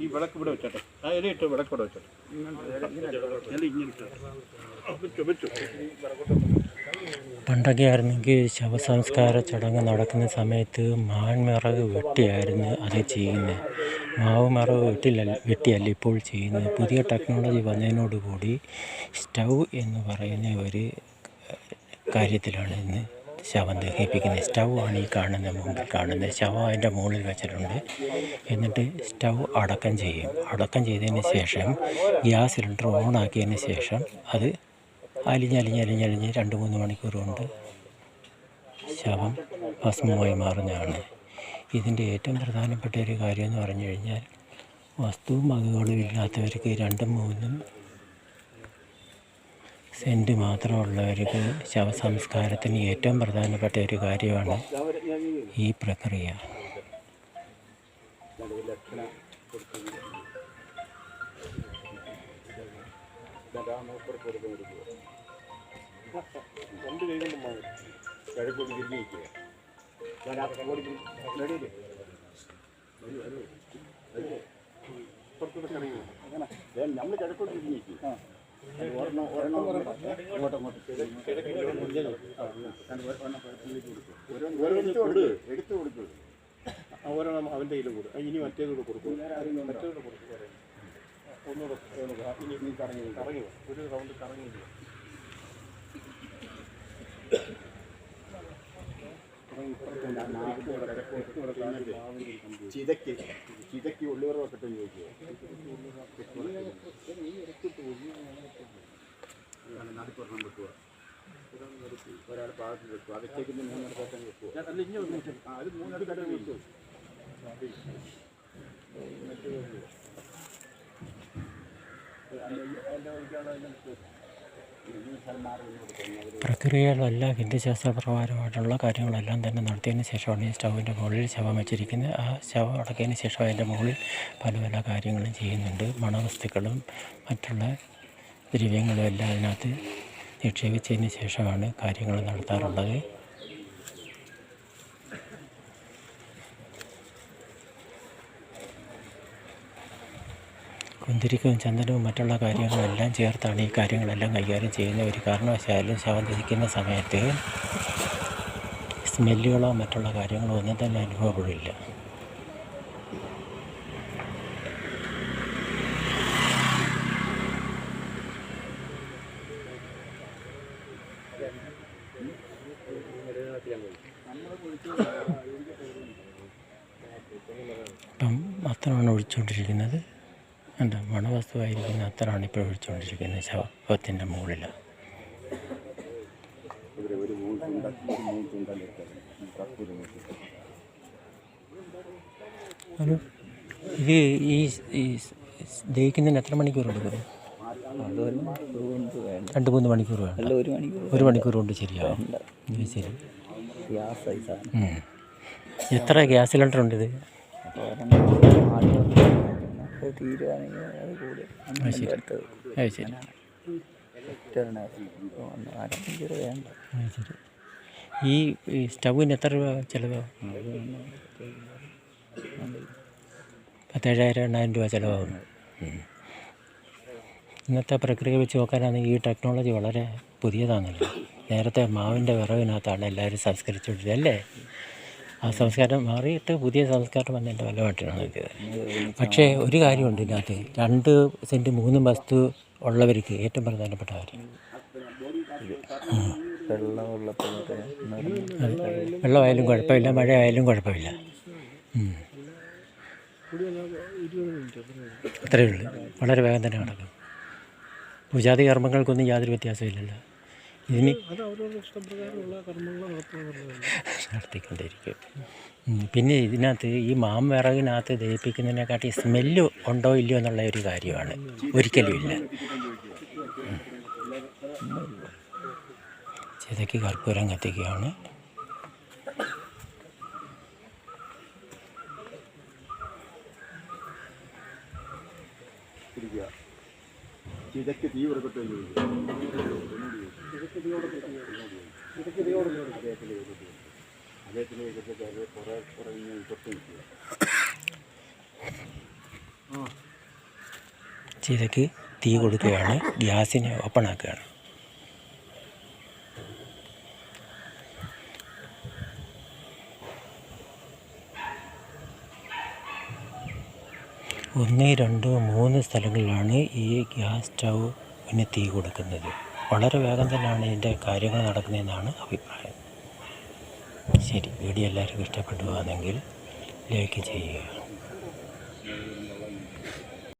ഈ വിളക്ക് ഇവിടെ വെച്ചോട്ടെ. ആ ഇല ഇട്ട് വിളക്ക് ഇവിടെ വെച്ചോട്ടെ. പണ്ടൊക്കെ ആയിരുന്നെങ്കിൽ ശവസംസ്കാര ചടങ്ങ് നടക്കുന്ന സമയത്ത് മാൻമിറക് വെട്ടിയായിരുന്നു അത് ചെയ്യുന്നത്. മാവ് മറവ് വെട്ടില്ല വെട്ടിയല്ല ഇപ്പോൾ ചെയ്യുന്നത്. പുതിയ ടെക്നോളജി വന്നതിനോടുകൂടി സ്റ്റൗ എന്ന് പറയുന്ന ഒരു കാര്യത്തിലാണ് ഇന്ന് ശവം ദഹിപ്പിക്കുന്നത് സ്റ്റൗ ആണ് ഈ കാണുന്ന മുമ്പിൽ കാണുന്നത്. ശവം അതിന്റെ മുകളിൽ വെച്ചിട്ടുണ്ട്. എന്നിട്ട് സ്റ്റൗ അടക്കം ചെയ്യും. അടക്കം ചെയ്തതിന് ശേഷം ഗ്യാസ് സിലിണ്ടർ ഓൺ ആക്കിയതിന് ശേഷം അത് അലിഞ്ഞലിഞ്ഞലിഞ്ഞലിഞ്ഞ് അലിഞ്ഞലിഞ്ഞ് രണ്ട് മൂന്ന് മണിക്കൂർ കൊണ്ട് ശവം ഭസ്മമായി മാറുന്നതാണ്. ഇതിന്റെ ഏറ്റവും പ്രധാനപ്പെട്ട ഒരു കാര്യം എന്ന് പറഞ്ഞു കഴിഞ്ഞാൽ വസ്തുവും വകകളും ഇല്ലാത്തവർക്ക് രണ്ടും മൂന്നും സെന്റ് മാത്രമുള്ളവർക്ക് ശവസംസ്കാരത്തിന് ഏറ്റവും പ്രധാനപ്പെട്ട ഒരു കാര്യമാണ് ഈ പ്രക്രിയ. നമ്മൾ കിഴക്കോട്ട് ഒരെണ്ണം ഒരെണ്ണം ഇങ്ങോട്ട് കൊടു അവന്റെ കയ്യിൽ കൊടുക്കും ഇനി കൊടുക്കും മറ്റേതൂടെ കൊടുക്കും ഒന്നുകൂടെ ഒന്നുകൂടെ. ഇനി കറങ്ങി ഒരു റൗണ്ട് കറങ്ങി. ചിതയ്ക്ക് ചിതയ്ക്ക് ഉള്ളിവർ വക്കട്ട് ഉപയോഗിക്കുക. നടുക്കൊരെണ്ണം വെക്കുക. ഒരാൾ പാകത്തിൽ വെക്കുക. അകത്തേക്ക് മൂന്നെടുക്കാൻ വെക്കുക. ആ അത് മൂന്നെടുക്കാൻ വെക്കുക പ്രക്രിയകളെല്ലാം ഹിന്ദുശാസ്ത്രപ്രകാരമായിട്ടുള്ള കാര്യങ്ങളെല്ലാം തന്നെ നടത്തിയതിന് ശേഷമാണ് ഈ സ്റ്റൗവിന്റെ മുകളിൽ ശവം വെച്ചിരിക്കുന്നത്. ആ ശവം അടക്കിയതിന് ശേഷം അതിന്റെ മുകളിൽ പല പല കാര്യങ്ങളും ചെയ്യുന്നുണ്ട്. മണവസ്തുക്കളും മറ്റുള്ള ദ്രവ്യങ്ങളും എല്ലാം അതിനകത്ത് നിക്ഷേപിച്ചതിന് ശേഷമാണ് കാര്യങ്ങൾ നടത്താറുള്ളത്. കുന്തിരിക്കവും ചന്ദനവും മറ്റുള്ള കാര്യങ്ങളും എല്ലാം ചേർത്താണ് ഈ കാര്യങ്ങളെല്ലാം കൈകാര്യം ചെയ്യുന്ന ഒരു കാരണവശാലും ശവം സമയത്ത് സ്മെല്ലുകളോ മറ്റുള്ള കാര്യങ്ങളോ ഒന്നും തന്നെ അനുഭവപ്പെടില്ല ഇപ്പം അത്രമാണ് ഒഴിച്ചുകൊണ്ടിരിക്കുന്നത്. ഉണ്ട് മണവസ്തുവായിരിക്കുന്ന അത്രയാണ് ഇപ്പോൾ ഒഴിച്ചുകൊണ്ടിരിക്കുന്നത് ശവത്തിന്റെ മുകളിൽ. ഇത് ഈ ദഹിക്കുന്നതിന് എത്ര മണിക്കൂർ എടുക്കും? രണ്ട് മൂന്ന് മണിക്കൂർ വേണം ഒരു മണിക്കൂർ. കൊണ്ട് ശരിയാവും. ശരി. എത്ര ഗ്യാസ് സിലിണ്ടർ ഉണ്ട് ഇത് തീരുവാണെങ്കിൽ അത് കൂടി. അത് ശരി. അടുത്തത് അരമണിക്കൂർ വേണ്ട. ഈ സ്റ്റൗവിന് എത്ര രൂപ ചിലവാകും പത്തേഴായിരം എണ്ണായിരം രൂപ ചിലവാകും. ഇന്നത്തെ പ്രക്രിയ വെച്ച് നോക്കാനാണെങ്കിൽ ഈ ടെക്നോളജി വളരെ പുതിയതാണല്ലോ. നേരത്തെ മാവിന്റെ വിറവിനകത്താണ് എല്ലാവരും സംസ്കരിച്ചുകൊണ്ടിരുന്നത് അല്ലേ? ആ സംസ്കാരം മാറിയിട്ട് പുതിയ സംസ്കാരം വന്നതിന്റെ ഫലമായിട്ടാണ് ഇത്. പക്ഷേ ഒരു കാര്യമുണ്ട് ഇതിനകത്ത്. രണ്ട് സെന്റ് മൂന്നും വസ്തു ഉള്ളവർക്ക് ഏറ്റവും പ്രധാനപ്പെട്ട കാര്യം. വെള്ളമായാലും കുഴപ്പമില്ല മഴയായാലും കുഴപ്പമില്ല. അത്രയേ ഉള്ളൂ. വളരെ വേഗം തന്നെ നടക്കും. പൂജാതി കർമ്മങ്ങൾക്കൊന്നും യാതൊരു വ്യത്യാസമില്ലല്ലോ ഇതിന് നടത്തിക്കൊണ്ടിരിക്കും. പിന്നെ ഇതിനകത്ത് ഈ മാംവിറകിനകത്ത് ദഹിപ്പിക്കുന്നതിനെക്കാട്ടി സ്മെല്ല് ഉണ്ടോ ഇല്ലയോ എന്നുള്ള ഒരു കാര്യമാണ്. ഒരിക്കലും ഇല്ല. ചിതയ്ക്ക് കർപ്പൂരം കത്തിക്കുകയാണ്. പിടിക്കുക ചിതയ്ക്ക് തീ കൊടുക്കട്ടെ അദ്ദേഹത്തിന് വെച്ചിട്ട് അത് കുറേ കുറേ തൊട്ട് നിൽക്കുക ചിതയ്ക്ക് തീ കൊടുക്കുകയാണ് ഗ്യാസിനെ ഓപ്പൺ ആക്കുകയാണ്. ഒന്ന് രണ്ട് മൂന്ന് സ്ഥലങ്ങളിലാണ് ഈ ഗ്യാസ് സ്റ്റൗവിന് തീ കൊടുക്കുന്നത്. വളരെ വേഗം തന്നെയാണ് ഇതിന്റെ കാര്യങ്ങൾ നടക്കുന്നതെന്നാണ് അഭിപ്രായം. ശരി വീഡിയോ എല്ലാവർക്കും ഇഷ്ടപ്പെടുകയാണെങ്കിൽ ലൈക്ക് ചെയ്യുക.